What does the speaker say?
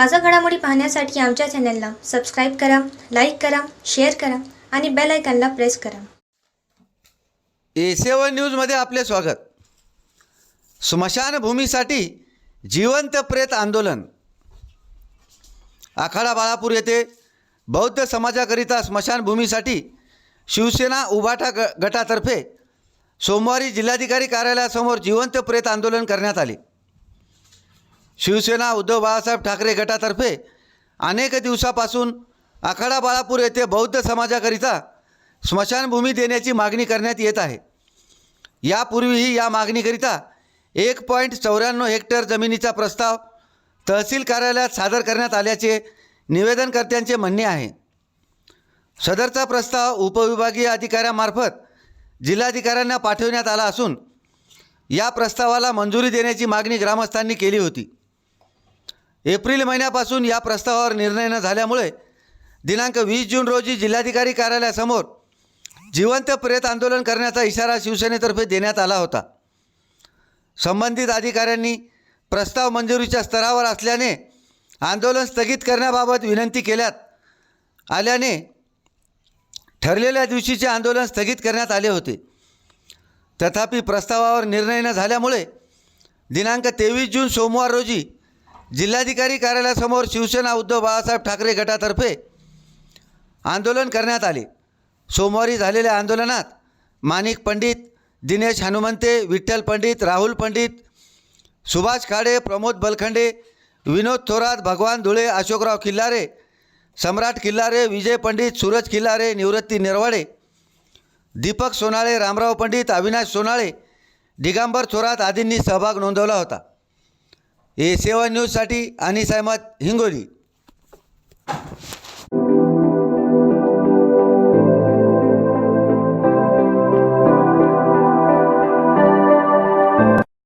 ताजा घडामोडी पाहण्यासाठी आमच्या चॅनलला सबस्क्राईब करा लाईक करा शेअर करा आणि बेल आयकॉनला प्रेस करा. ए सेवन न्यूजमध्ये आपले स्वागत. स्मशानभूमीसाठी जिवंत प्रेत आंदोलन. आखाडा बाळापूर येथे बौद्ध समाजाकरिता स्मशानभूमीसाठी शिवसेना उभाटा ग गटातर्फे सोमवारी जिल्हाधिकारी कार्यालयासमोर जिवंत प्रेत आंदोलन करण्यात आले. शिवसेना उद्धव बाळासाहेब ठाकरे गटातर्फे अनेक दिवसापासून आखाडा बाळापूर येथे बौद्ध समाजाकरिता स्मशानभूमी देण्याची मागणी करण्यात येत आहे. यापूर्वीही या मागणीकरिता एक पॉईंट चौऱ्याण्णव हेक्टर जमिनीचा प्रस्ताव तहसील कार्यालयात सादर करण्यात आल्याचे निवेदनकर्त्यांचे म्हणणे आहे. सदरचा प्रस्ताव उपविभागीय अधिकाऱ्यामार्फत जिल्हाधिकाऱ्यांना पाठवण्यात आला असून या प्रस्तावाला मंजुरी देण्याची मागणी ग्रामस्थांनी केली होती. एप्रिल महिन्यापासून या प्रस्तावावर निर्णय न झाल्यामुळे दिनांक वीस जून रोजी जिल्हाधिकारी कार्यालयासमोर जिवंत प्रेत आंदोलन करण्याचा इशारा शिवसेनेतर्फे देण्यात आला होता. संबंधित अधिकाऱ्यांनी प्रस्ताव मंजुरीच्या स्तरावर असल्याने आंदोलन स्थगित करण्याबाबत विनंती केल्यात. आल्याने ठरलेल्या दिवशीचे आंदोलन स्थगित करण्यात आले होते. तथापि प्रस्तावावर निर्णय न झाल्यामुळे दिनांक तेवीस जून सोमवार रोजी जिल्हाधिकारी कार्यालयासमोर शिवसेना उद्धव बाळासाहेब ठाकरे गटातर्फे आंदोलन करण्यात आले. सोमवारी झालेल्या आंदोलनात माणिक पंडित दिनेश हनुमंते विठ्ठल पंडित राहुल पंडित सुभाष खाडे प्रमोद बलखंडे विनोद थोरात भगवान धुळे अशोकराव किल्लारे सम्राट किल्लारे विजय पंडित सूरज किल्लारे निवृत्ती निरवाडे दीपक सोनाळे रामराव पंडित अविनाश सोनाळे दिगंबर थोरात आदींनी सहभाग नोंदवला होता. ए सेवन न्यूजसाठी अनिस अहमद हिंगोली.